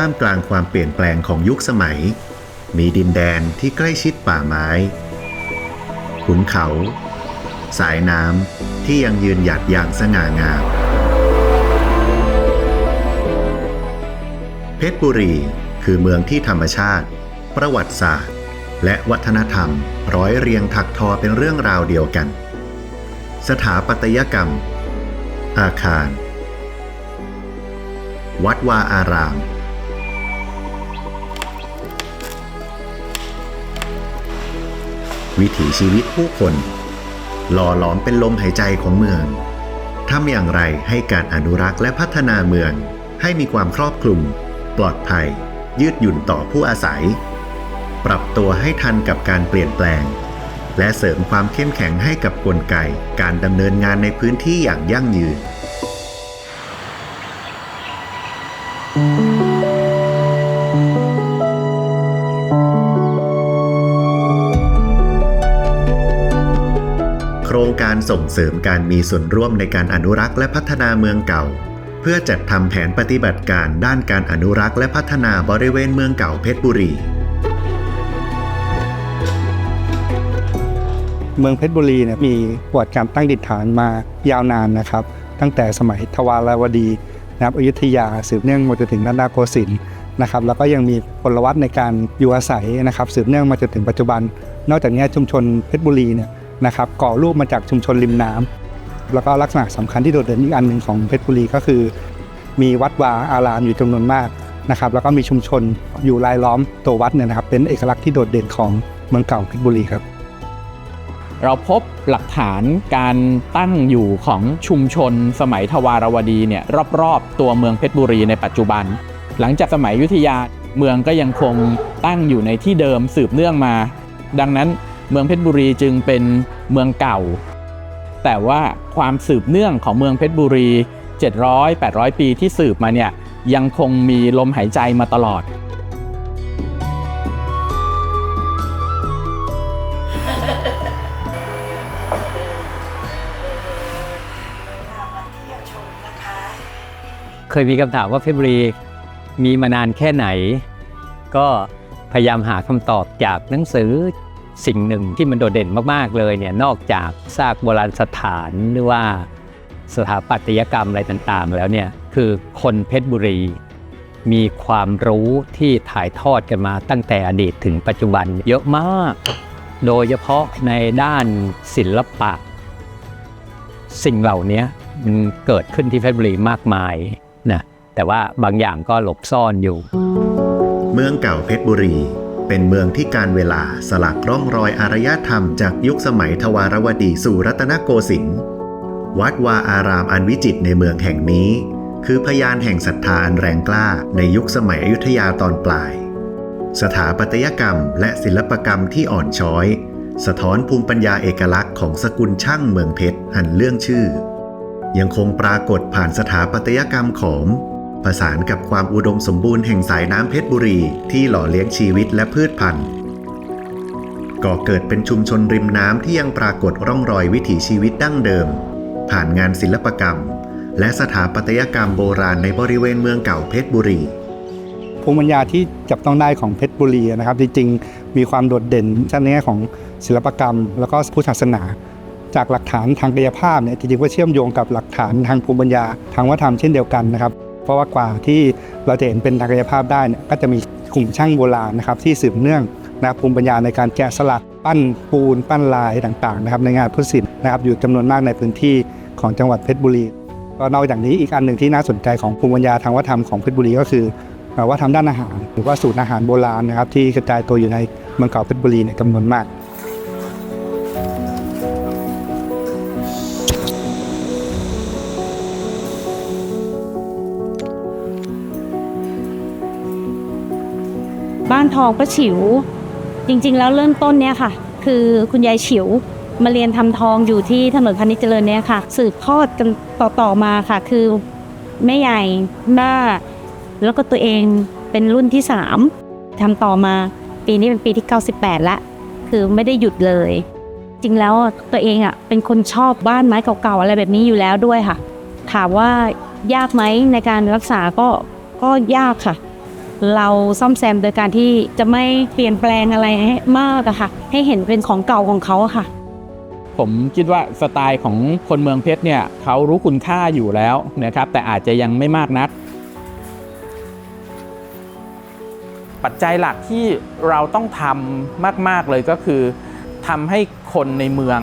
ท่ามกลางความเปลี่ยนแปลงของยุคสมัย มีดินแดนที่ใกล้ชิดป่าไม้ ขุนเขา สายน้ำที่ยังยืนหยัดอย่างสง่างาม เพชรบุรีคือเมืองที่ธรรมชาติ ประวัติศาสตร์ และวัฒนธรรมร้อยเรียงถักทอเป็นเรื่องราวเดียวกัน สถาปัตยกรรม อาคาร วัดวาอาราม วิถีชีวิตผู้คน หล่อหลอมเป็นลมหายใจของเมืองทำอย่างไรให้การอนุรักษ์และพัฒนาเมือง ให้มีความครอบคลุม ปลอดภัย ยืดหยุ่นต่อผู้อาศัย ปรับตัวให้ทันกับการเปลี่ยนแปลง และเสริมความเข้มแข็งให้กับกลไกการดำเนินงานในพื้นที่อย่างยั่งยืน ส่งเสริมการมีส่วนร่วมในการอนุรักษ์และพัฒนาเมืองเก่า เพื่อจัดทำแผนปฏิบัติการด้านการอนุรักษ์และพัฒนาบริเวณเมืองเก่าเพชรบุรี เมืองเพชรบุรีเนี่ยมีประวัติการตั้งดิษฐานมายาวนานนะครับ ตั้งแต่สมัยทวารวดีนะครับอยุธยาสืบเนื่องมาจนถึงรัตนโกสินทร์นะครับแล้วก็ยังมีพลวัตในการอยู่อาศัยนะครับสืบเนื่องมาจนถึงปัจจุบัน นอกจากนี้ชุมชนเพชรบุรีเนี่ย นะครับก่อรูปมาจากชุมชนริมน้ำแล้วก็ลักษณะสำคัญที่โดดเด่นอีกอันหนึ่งของเพชรบุรีก็คือ มีวัดวาอารามอยู่จำนวนมากนะครับแล้วก็มีชุมชนอยู่รายล้อมตัววัดเนี่ยนะครับ เป็นเอกลักษณ์ที่โดดเด่นของเมืองเก่าเพชรบุรีครับ เราพบหลักฐานการตั้งอยู่ของชุมชนสมัยทวารวดีเนี่ยรอบๆ ตัวเมืองเพชรบุรีในปัจจุบัน หลังจากสมัยยุทธยาเมืองก็ยังคงตั้งอยู่ในที่เดิมสืบเนื่องมา ดังนั้นเมืองเพชรบุรีจึงเป็น เมืองเก่า แต่ว่าความสืบเนื่องของเมืองเพชรบุรี 700-800 ปีที่สืบมาเนี่ยยังคงมีลมหายใจมาตลอดเคยมีคำถามว่าเพชรบุรีมีมานานแค่ไหน ก็พยายามหาคำตอบจากหนังสือ สิ่งหนึ่งที่มันโดดเด่นมาก ๆ เลยเนี่ยนอกจากซากโบราณสถานหรือว่าสถาปัตยกรรมอะไรต่างๆ แล้วเนี่ยคือคนเพชรบุรี มีความรู้ที่ถ่ายทอดกันมาตั้งแต่อดีตถึงปัจจุบันเยอะมาก โดยเฉพาะในด้านศิลปะ สิ่งเหล่านี้มันเกิดขึ้นที่เพชรบุรีมากมายนะแต่ว่าบางอย่างก็หลบซ่อนอยู่ เมืองเก่าเพชรบุรี เป็นเมืองที่การเวลาสลักร่องรอยอารยธรรมจากยุคสมัยทวารวดีสู่รัตนโกสินทร์วัดวาอารามอันวิจิตรในเมืองแห่งนี้ คือพยานแห่งศรัทธาอันแรงกล้าในยุคสมัยอยุธยาตอนปลาย สถาปัตยกรรมและศิลปกรรมที่อ่อนช้อย สะท้อนภูมิปัญญาเอกลักษณ์ของสกุลช่างเมืองเพชรอันเรื่องชื่อ ยังคงปรากฏผ่านสถาปัตยกรรมของ ประสานกับความอุดมสมบูรณ์แห่งสายน้ำเพชรบุรีที่หล่อเลี้ยงชีวิตและพืชพันธุ์ก่อเกิดเป็นชุมชนริมน้ำที่ยังปรากฏร่องรอยวิถีชีวิตดั้งเดิม ผ่านงานศิลปกรรม และสถาปัตยกรรมโบราณในบริเวณเมืองเก่าเพชรบุรีภูมิปัญญาที่จับต้องได้ของเพชรบุรีนะครับ จริงๆ มีความโดดเด่นในแง่ของศิลปกรรม แล้วก็พุทธศาสนา จากหลักฐานทางกายภาพเนี่ยจริงๆก็เชื่อมโยงกับหลักฐานทางภูมิปัญญาทางวัฒนธรรมเช่นเดียวกันนะครับ ราะว่ากว่าที่เราจะเห็นเป็นทางกายภาพได้เนี่ยก็จะมีกลุ่มช่างโบราณนะครับที่สืบเนื่องนะครับภูมิปัญญาในการแกะสลักปั้นปูน ปั้นลายต่างๆนะครับในงานพุทธศิลป์นะครับอยู่จำนวนมากในพื้นที่ของจังหวัดเพชรบุรีก็นอกจากนี้อีกอันหนึ่งที่น่าสนใจของภูมิปัญญาทางวัฒนธรรมของเพชรบุรีก็คือเอ่อวัฒนธรรมด้านอาหาร หรือว่าสูตรอาหารโบราณนะครับที่กระจายตัวอยู่ในเมืองเก่าเพชรบุรีเนี่ยจำนวนมาก บ้านทองป้าฉิว จริงๆ แล้วเริ่มต้นเนี่ยค่ะ คือคุณยายฉิวมาเรียนทำทองอยู่ที่ถนนพานิชย์เจริญเนี่ยค่ะ สืบทอดกันต่อๆมาค่ะ คือแม่ใหญ่แม่แล้วก็ตัวเองเป็นรุ่นที่สามทำต่อมาปีนี้เป็นปีที่ 98 ละ คือไม่ได้หยุดเลย จริงแล้วตัวเองอะเป็นคนชอบบ้านไม้เก่าๆอะไรแบบนี้อยู่แล้วด้วยค่ะ ถามว่ายากไหมในการรักษาก็ก็ยากค่ะ เราซ่อมแซมโดยการที่จะไม่เปลี่ยนแปลงอะไรให้มากอะค่ะ ให้เห็นเป็นของเก่าของเขาอะค่ะ ผมคิดว่าสไตล์ของคนเมืองเพชรเนี่ยเขารู้คุณค่าอยู่แล้วนะครับแต่อาจจะยังไม่มากนัก ปัจจัยหลักที่เราต้องทำมาก ๆเลยก็คือทำให้คนในเมือง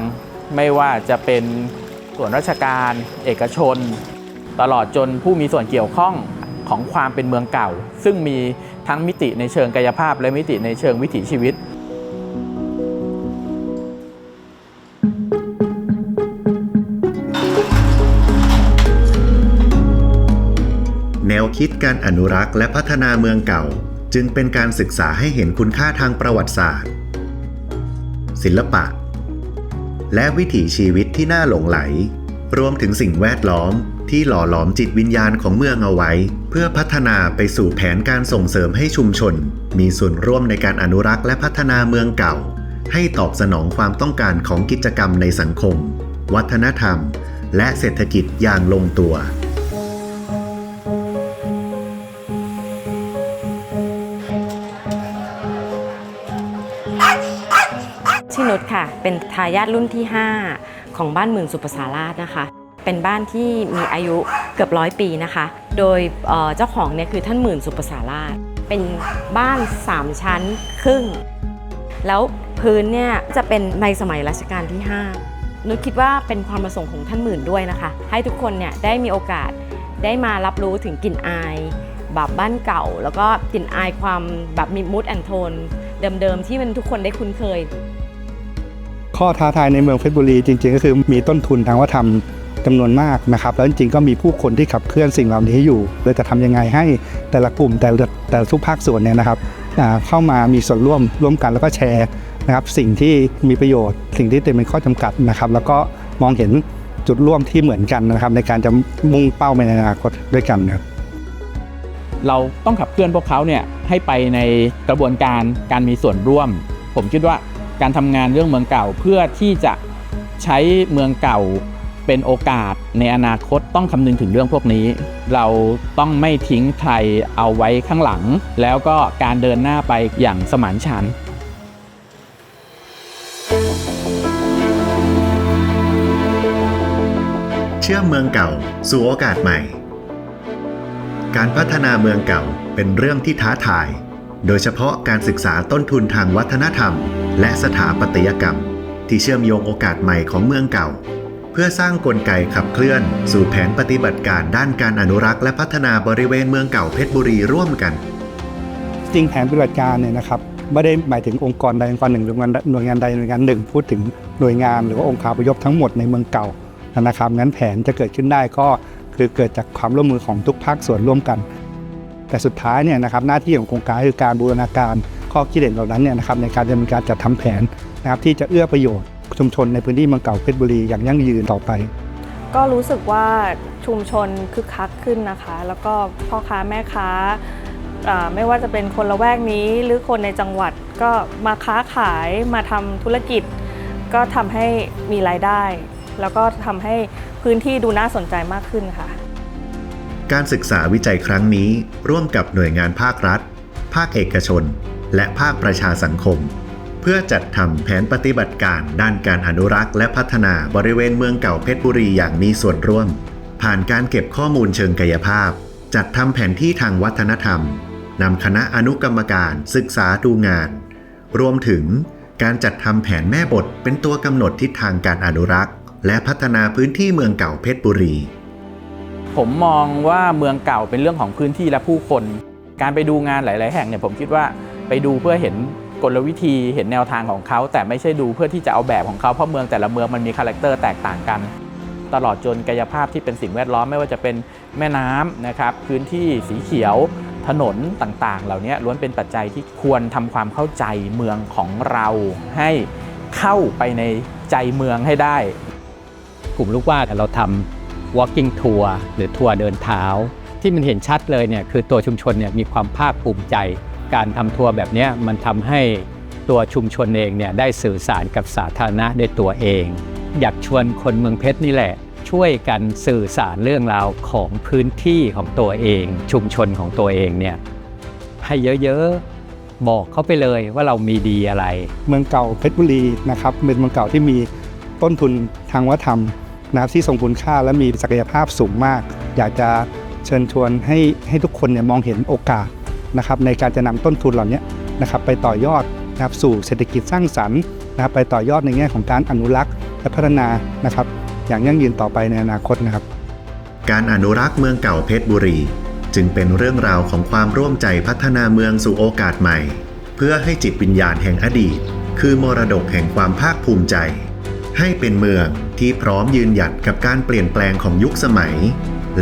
ไม่ว่าจะเป็นส่วนราชการ เอกชน ตลอดจนผู้มีส่วนเกี่ยวข้อง ของความเป็นเมืองเก่า ซึ่งมีทั้งมิติในเชิงกายภาพ และมิติในเชิงวิถีชีวิตแนวคิดการอนุรักษ์และพัฒนาเมืองเก่า จึงเป็นการศึกษาให้เห็นคุณค่าทางประวัติศาสตร์ ศิลปะ และวิถีชีวิตที่น่าหลงไหล รวมถึงสิ่งแวดล้อม ที่หล่อหลอมจิตวิญญาณของเมืองเอาไว้ เพื่อพัฒนาไปสู่แผนการส่งเสริมให้ชุมชน มีส่วนร่วมในการอนุรักษ์และพัฒนาเมืองเก่า ให้ตอบสนองความต้องการของกิจกรรมในสังคม วัฒนธรรม และเศรษฐกิจอย่างลงตัวชื่อนุชค่ะ เป็นทายาทรุ่นที่ 5 ของบ้านหมื่นสุประสาราชนะคะ เป็นบ้านที่มีอายุเกือบร้อยปีนะคะ โดยเจ้าของเนี่ยคือท่านหมื่นสุประสาราช เป็นบ้าน 3 ชั้นครึ่ง แล้วพื้นเนี่ยจะเป็นในสมัยรัชกาลที่ 5 นุชคิดว่าเป็นความประสงค์ของท่านหมื่นด้วยนะคะ ให้ทุกคนเนี่ยได้มีโอกาสได้มารับรู้ถึงกลิ่นอายแบบบ้านเก่า แล้วก็กลิ่นอายความแบบมีมูดแอนโทนเดิมๆที่มันทุกคนได้คุ้นเคยข้อท้าทายในเมืองเพชรบุรีจริงๆ ก็คือมีต้นทุนทางวัฒนธรรม จำนวนมากนะครับ แล้วจริงๆก็มีผู้คนที่ขับเคลื่อนสิ่งเหล่านี้อยู่เลยจะทำยังไงให้แต่ละกลุ่มแต่ละแต่ละทุกภาคส่วนเนี่ยนะครับเข้ามามีส่วนร่วมร่วมกันแล้วก็แชร์นะครับสิ่งที่มีประโยชน์ สิ่งที่เต็มเป็นข้อจำกัดนะครับ แล้วก็มองเห็นจุดร่วมที่เหมือนกันนะครับ ในการจะมุ่งเป้าไปในอนาคตด้วยกันนะครับเราต้องขับเคลื่อนพวกเขาเนี่ยให้ไปในกระบวนการการมีส่วนร่วม ผมคิดว่าการทำงานเรื่องเมืองเก่าเพื่อที่จะใช้เมืองเก่า เป็นโอกาสในอนาคตต้องคำนึงถึงเรื่องพวกนี้ เราต้องไม่ทิ้งใครเอาไว้ข้างหลัง แล้วก็การเดินหน้าไปอย่างสมานฉันท์เชื่อมเมืองเก่าสู่โอกาสใหม่ การพัฒนาเมืองเก่าเป็นเรื่องที่ท้าทาย โดยเฉพาะการศึกษาต้นทุนทางวัฒนธรรม และสถาปัตยกรรม ที่เชื่อมโยงโอกาสใหม่ของเมืองเก่า พื่อสร้างกลไกขับเคลื่อน สู่แผนปฏิบัติการด้านการอนุรักษ์และพัฒนาบริเวณเมืองเก่าเพชรบุรีร่วมกัน จริงแผนปฏิบัติการเนี่ยนะครับไม่ได้หมายถึงองค์กรใดองค์กรหนึ่งหรือหน่วยงานใดหน่วยงานหนึ่ง พูดถึงหน่วยงานหรือว่าองค์คารพยพทั้งหมดในเมืองเก่านะครับงั้นแผนจะเกิดขึ้นได้ก็คือเกิดจากความร่วมมือของทุกภาคส่วนร่วมกัน แต่สุดท้ายเนี่ยนะครับหน้าที่ของโครงการคือการบูรณาการข้อคิดเห็นเหล่านั้นเนี่ยนะครับในการดำเนินการจัดทำแผนนะครับที่จะเอื้อประโยชน์ ชุมชนในพื้นที่เมืองเก่าเพชรบุรีอย่างยั่งยืนต่อไป ก็รู้สึกว่าชุมชนคึกคักขึ้นนะคะ แล้วก็พ่อค้าแม่ค้าอ่าไม่ว่าจะเป็นคนละแวกนี้หรือคนในจังหวัดก็มาค้าขายมาทำธุรกิจ ก็ทำให้มีรายได้ แล้วก็ทำให้พื้นที่ดูน่าสนใจมากขึ้นค่ะ การศึกษาวิจัยครั้งนี้ร่วมกับหน่วยงานภาครัฐ ภาคเอกชน และภาคประชาสังคมเพื่อจัดทำแผนปฏิบัติการด้านการอนุรักษ์ และพัฒนาบริเวณเมืองเก่าเพชรบุรีอย่างมีส่วนร่วม ผ่านการเก็บข้อมูลเชิงกายภาพ จัดทำแผนที่ทางวัฒนธรรมนำคณะอนุกรรมการศึกษาดูงาน รวมถึงการจัดทำแผนแม่บทเป็นตัวกำหนดทิศทางการอนุรักษ์ และพัฒนาพื้นที่เมืองเก่าเพชรบุรี ผมมองว่าเมืองเก่าเป็นเรื่องของพื้นที่และผู้คน การไปดูงานหลาย ๆ แห่งเนี่ยผมคิดว่าไปดูเพื่อเห็น กลวิธีเห็นแนวทางของเขา แต่ไม่ใช่ดูเพื่อที่จะเอาแบบของเขาเพราะเมืองแต่ละเมืองมันมีคาแรคเตอร์แตกต่างกัน ตลอดจนกายภาพที่เป็นสิ่งแวดล้อมไม่ว่าจะเป็นแม่น้ำนะครับพื้นที่สีเขียวถนนต่างๆ เหล่านี้ล้วนเป็นปัจจัยที่ควรทำความเข้าใจเมืองของเราให้เข้าไปในใจเมืองให้ได้ กลุ่มลูกว่าเราทำ walking tour หรือทัวร์เดินเท้า ที่มันเห็นชัดเลยเนี่ยคือตัวชุมชนเนี่ยมีความภาคภูมิใจ การทำทัวร์แบบนี้มันทำให้ตัวชุมชนเองเนี่ยได้สื่อสารกับสาธารณะด้วยตัวเอง อยากชวนคนเมืองเพชรนี่แหละ ช่วยกันสื่อสารเรื่องราวของพื้นที่ของตัวเอง ชุมชนของตัวเองเนี่ยให้เยอะๆบอกเขาไปเลยว่าเรามีดีอะไร เมืองเก่าเพชรบุรีนะครับเป็นเมืองเก่าที่มีต้นทุนทางวัฒนธรรมนะครับที่ทรงคุณค่าและมีศักยภาพสูงมาก อยากจะเชิญชวนให้ให้ทุกคนเนี่ยมองเห็นโอกาส นะครับในการจะนำต้นทุนเหล่านี้นะครับไปต่อยอดนะครับสู่เศรษฐกิจสร้างสรรค์นะครับไปต่อยอดในแง่ของการอนุรักษ์และพัฒนานะครับอย่างยั่งยืนต่อไปในอนาคตนะครับ การอนุรักษ์เมืองเก่าเพชรบุรี จึงเป็นเรื่องราวของความร่วมใจพัฒนาเมืองสู่โอกาสใหม่ เพื่อให้จิตวิญญาณแห่งอดีต คือมรดกแห่งความภาคภูมิใจ ให้เป็นเมืองที่พร้อมยืนหยัดกับการเปลี่ยนแปลงของยุคสมัย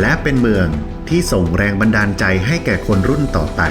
และเป็นเมืองที่ส่งแรงบันดาลใจให้แก่คนรุ่นต่อไป